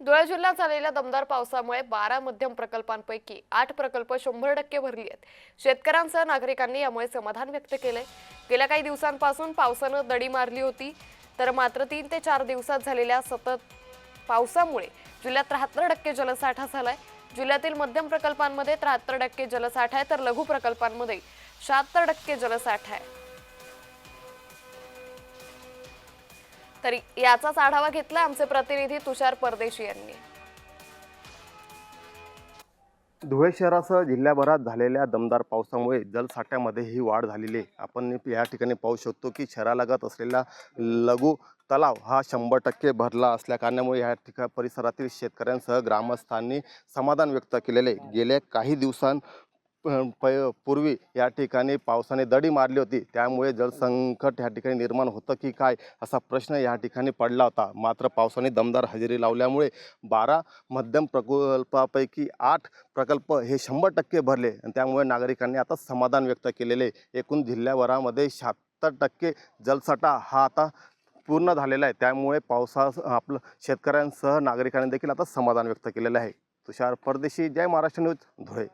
धुळे जिल्ह्यात झालेल्या दमदार पावसामुळे बारा मध्यम प्रकल्पांपैकी आठ प्रकल्प शंभर टक्के भरली आहेत. शेतकऱ्यांसह नागरिकांनी यामुळे समाधान व्यक्त केलंय. गेल्या काही दिवसांपासून पावसानं दडी मारली होती तर मात्र तीन ते चार दिवसात झालेल्या सतत पावसामुळे जिल्ह्यात त्र्याहत्तर टक्के जलसाठा झालाय. जिल्ह्यातील मध्यम प्रकल्पांमध्ये त्र्याहत्तर टक्के जलसाठा आहे तर लघु प्रकल्पांमध्ये शहात्तर टक्के जलसाठा आहे. तर याचाच आढावा घेतला आमचे प्रतिनिधी तुषार परदेशी यांनी. धुळे शहरासह जिल्ह्याभरात झालेल्या दमदार पावसामुळे जलसाठ्यामध्ये ही वाढ झालेली आहे. आपण या ठिकाणी पाहू शकतो की शहरालगत असलेला लघु तलाव हा शंभर टक्के भरला असल्या कारणामुळे या ठिका परिसरातील शेतकऱ्यांसह ग्रामस्थांनी समाधान व्यक्त केलेले गेल्या काही दिवसां प पूर्वी या ठिकाणी पावसाने दडी मारली होती. त्यामुळे जलसंकट या ठिकाणी निर्माण होतं की काय असा प्रश्न या ठिकाणी पडला होता. मात्र पावसाने दमदार हजेरी लावल्यामुळे बारा मध्यम प्रकल्पापैकी आठ प्रकल्प हे शंभर टक्के भरले. आणि त्यामुळे नागरिकांनी आता समाधान व्यक्त केलेले. आहे. एकूण जिल्ह्याभरामध्ये शहात्तर टक्के जलसाठा हा आता पूर्ण झालेला आहे. त्यामुळे पावसा आपलं शेतकऱ्यांसह नागरिकांनी देखील आता समाधान व्यक्त केलेलं आहे. तुषार परदेशी जय महाराष्ट्र न्यूज धुळे.